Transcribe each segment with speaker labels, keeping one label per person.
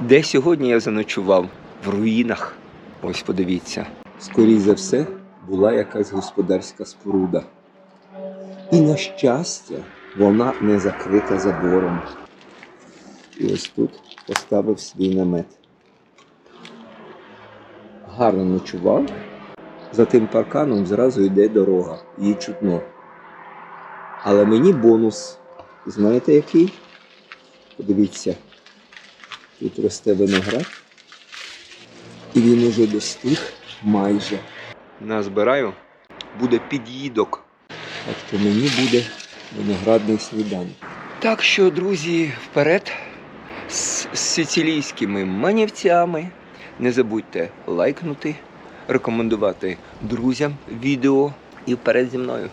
Speaker 1: Де сьогодні я заночував? В руїнах. Ось подивіться. Скоріше за все, була якась господарська споруда. І на щастя, вона не закрита забором. І ось тут поставив свій намет. Гарно ночував. За тим парканом зразу йде дорога, її чутно. Але мені бонус. Знаєте який? Подивіться, тут росте виноград. І він уже достиг майже. Назбираю, буде під'їдок. Так то мені буде виноградний сніданок. Так що, друзі, вперед з з сицилійськими манівцями. Не забудьте лайкнути, рекомендувати друзям відео і вперед зі мною.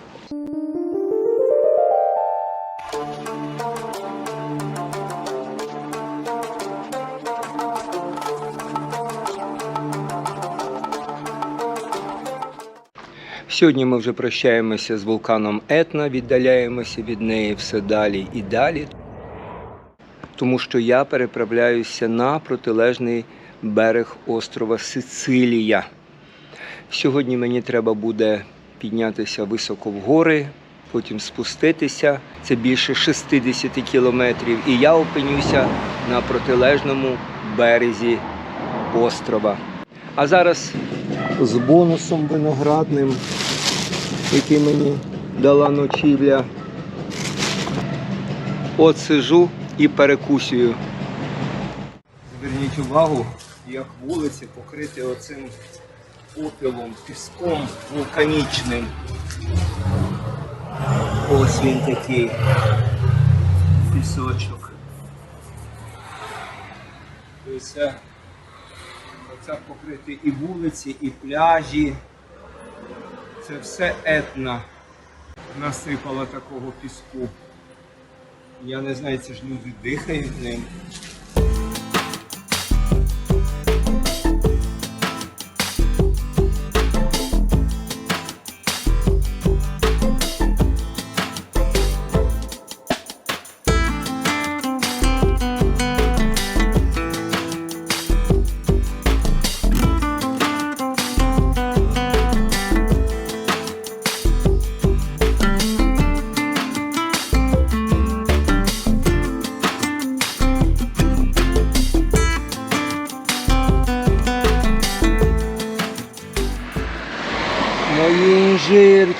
Speaker 1: Сьогодні ми вже прощаємося з вулканом Етна, віддаляємося від неї все далі і далі. Тому що я переправляюся на протилежний берег острова Сицилія. Сьогодні мені треба буде піднятися високо в гори, потім спуститися. Це більше 60 кілометрів, і я опинюся на протилежному березі острова. А зараз з бонусом виноградним, який мені дала ночівля. От сижу і перекусюю. Зверніть увагу, як вулиці покриті оцим попілом, піском вулканічним. Ось він такий пісочок. Все. Оце покриті і вулиці, і пляжі. Це все етна насипала такого піску. Я не знаю, це ж люди дихають ним.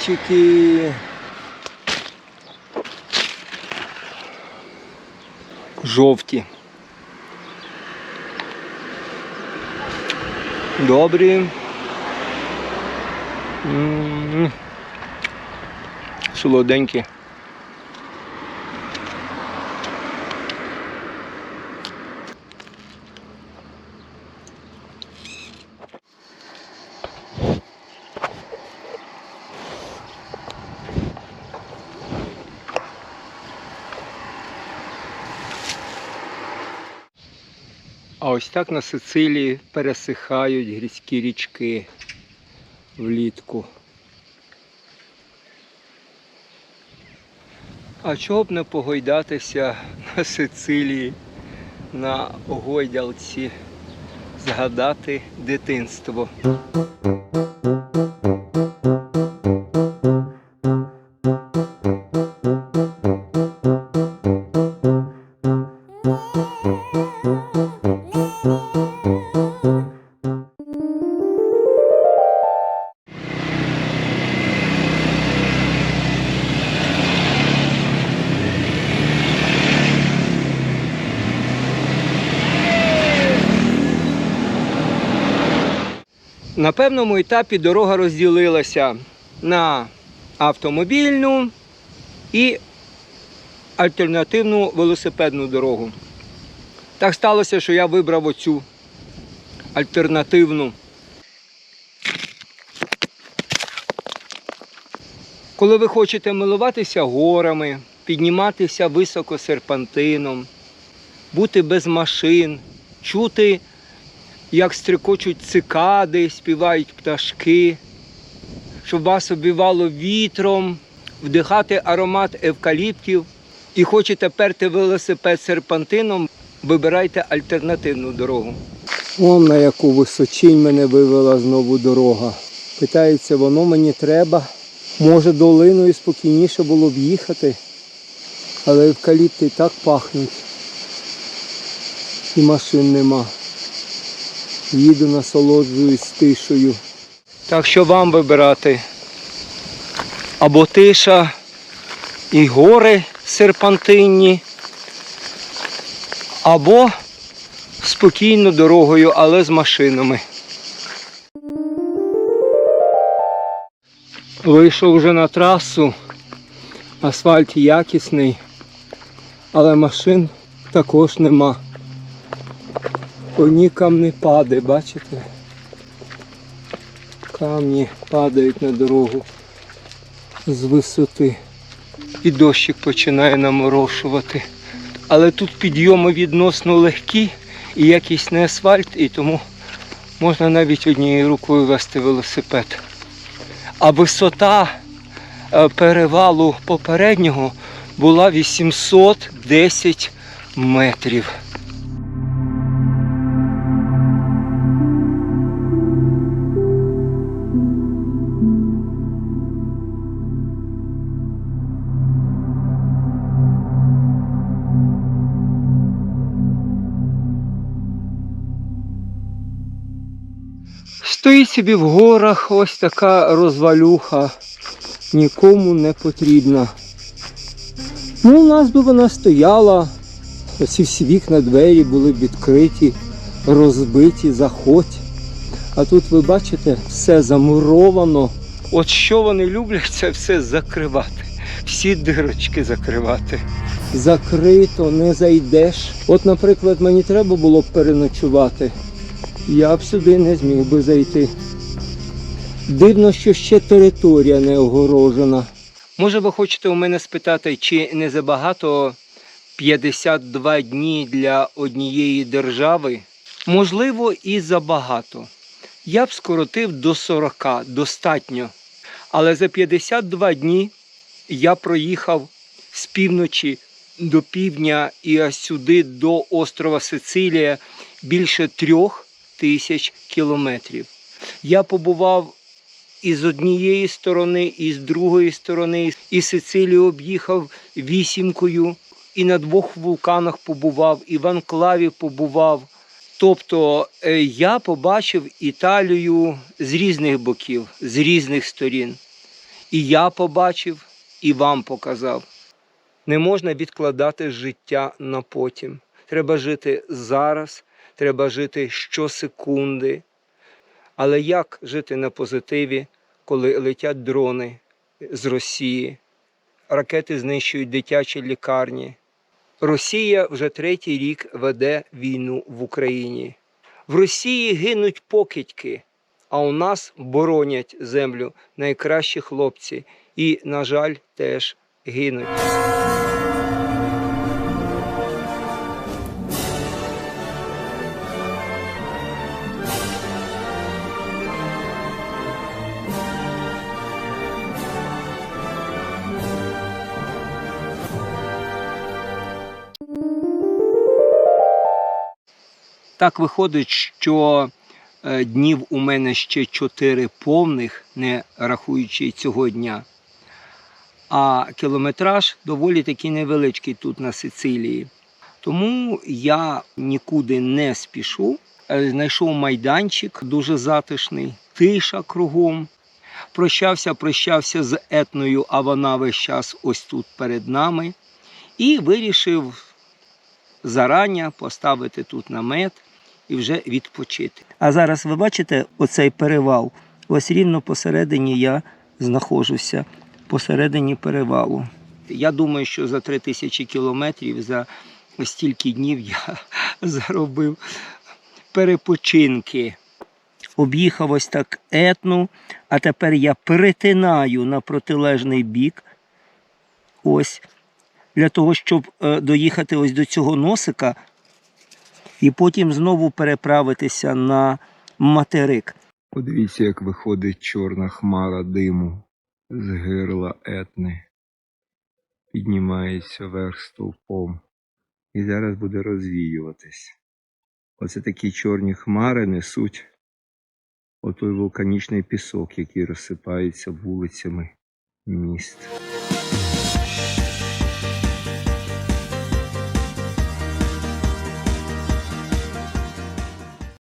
Speaker 1: Інжирчики. Жовті. Добрі. Солоденькі. А ось так на Сицилії пересихають грізькі річки влітку. А чого б не погойдатися на Сицилії, на гойдалці, згадати дитинство. На певному етапі дорога розділилася на автомобільну і альтернативну велосипедну дорогу. Так сталося, що я вибрав оцю альтернативну. Коли ви хочете милуватися горами, підніматися високо серпантином, бути без машин, чути як стрикочуть цикади, співають пташки, щоб вас обівало вітром, вдихати аромат евкаліптів і хочете перти велосипед серпантином, вибирайте альтернативну дорогу. Вон на яку височинь мене вивела знову дорога. Питається, воно мені треба. Може долиною спокійніше було б їхати, але евкаліпти так пахнуть. І машин нема. Їду насолоджуюсь тишею. Так що вам вибирати? Або тиша і гори серпантинні, або спокійно дорогою, але з машинами. Вийшов вже на трасу, асфальт якісний, але машин також нема. Одні камні падають, бачите? Камні падають на дорогу з висоти. І дощик починає наморошувати. Але тут підйоми відносно легкі і якісний асфальт, і тому можна навіть однією рукою вести велосипед. А висота е, перевалу попереднього була 810 метрів. Стоїть собі в горах ось така розвалюха, нікому не потрібна. Ну, у нас би вона стояла, оці всі вікна, двері були відкриті, розбиті, заходь. А тут ви бачите, все замуровано. От що вони люблять, це все закривати. Всі дирочки закривати. Закрито, не зайдеш. От, наприклад, мені треба було б переночувати. Я б сюди не зміг би зайти. Дивно, що ще територія не огорожена. Може, ви хочете у мене спитати, чи не забагато 52 дні для однієї держави? Можливо, і забагато. Я б скоротив до 40, достатньо. Але за 52 дні я проїхав з півночі до півдня і сюди до острова Сицилія більше трьох тисяч кілометрів. Я побував і з однієї сторони, і з другої сторони, і Сицилію об'їхав вісімкою, і на двох вулканах побував, і в Анклаві побував. Тобто е, я побачив Італію з різних боків, з різних сторін. І я побачив, і вам показав. Не можна відкладати життя на потім. Треба жити зараз, треба жити щосекунди. Але як жити на позитиві, коли летять дрони з Росії, ракети знищують дитячі лікарні? Росія вже третій рік веде війну в Україні. В Росії гинуть покидьки, а у нас боронять землю найкращі хлопці і, на жаль, теж гинуть. Так виходить, що е, днів у мене ще чотири повних, не рахуючи цього дня. А кілометраж доволі таки невеличкий тут на Сицилії. Тому я нікуди не спішу. Е, Знайшов майданчик дуже затишний, тиша кругом. Прощався, прощався з етною, а вона весь час ось тут перед нами. І вирішив зарання поставити тут намет і вже відпочити. А зараз ви бачите оцей перевал? Ось рівно посередині я знаходжуся, посередині перевалу. Я думаю, що за три тисячі кілометрів, за стільки днів я заробив перепочинки. Об'їхав ось так етну, а тепер я перетинаю на протилежний бік. Ось для того, щоб е, доїхати ось до цього носика і потім знову переправитися на материк. Подивіться, як виходить чорна хмара диму з гирла етни, піднімається вверх стовпом і зараз буде розвіюватись. Оце такі чорні хмари несуть отой вулканічний пісок, який розсипається вулицями міст.